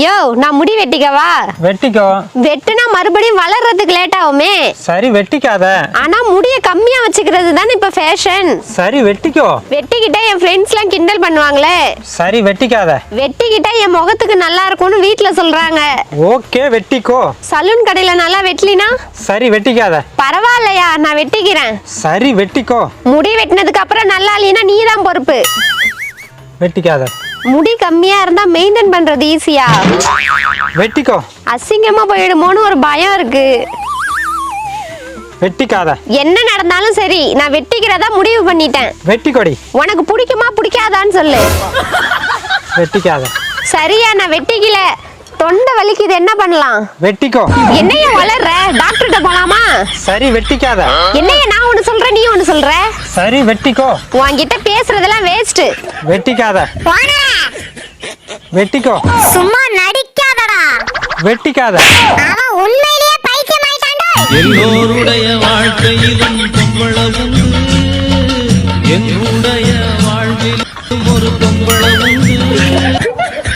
யோ நான் முடி வெட்டிக்கவா? வெட்டிக்கோ. வெட்டுனா மறுபடியும் வளர்றதுக்கு லேட் ஆகுமே. சரி வெட்டிக்காத. ஆனா முடிய கம்மியா வச்சுக்கிறது தானே இப்ப ஃபேஷன் சரி வெட்டிக்கோ. வெட்டிக்கிட்டா என் ஃப்ரெண்ட்ஸ்லாம் கிண்டல் பண்ணுவாங்களே. சரி வெட்டிக்காத. வெட்டிக்கிட்டா என் முகத்துக்கு நல்லா இருக்கும்னு வீட்ல சொல்றாங்க. ஓகே வெட்டிக்கோ. சலூன் கடையில நல்லா வெட்டலினா? சரி வெட்டிக்காத. பரவாயில்லையா நான் வெட்டிக்கிறேன். சரி வெட்டிக்கோ. முடி வெட்டினதுக்கு அப்புறம் நல்லா இல்லைன்னா நீ தான் பொறுப்பு. வெட்டிக்காத. முடி கம்மியா இருந்தா மெயின்டைன் பண்றது ஈஸியா வெட்டிக்கோ. அசிங்கமா போயிடுமோன்னு ஒரு பயம் இருக்கு. வெட்டிக்காத. என்ன நடந்தாலும் சரி நான் வெட்டிக்கிறதா முடிவு பண்ணிட்டேன். வெட்டிக்கொடி. உனக்கு பிடிக்குமா பிடிக்காதான்னு சொல்லு. வெட்டிக்காத. சரியா நான் வெட்டிக்கல. தொண்டை வலிக்குது என்ன பண்ணலாம்? வெட்டிக்கோ. என்னைய வளர்ற? டாக்டர்கிட்ட போலாமா? சரி வெட்டிக்காத. என்னைய நான் ஒண்ணு சொல்றேன் நீ ஒண்ணு சொல்ற? சரி வெட்டிக்கோ. உன்கிட்ட பேசுறதெல்லாம் வேஸ்ட் வெட்டிக்காத. வெட்டிக்கோ. சும்மா நடிக்காதடா. வெட்டிக்காத. அவன் உண்மையிலேயே பைத்தியமாயிட்டான்டா. எல்லோருடைய வாழ்க்கையிலும் பொம்பள உண்டு என்னுடைய வாழ்விலும் ஒரு பொம்பள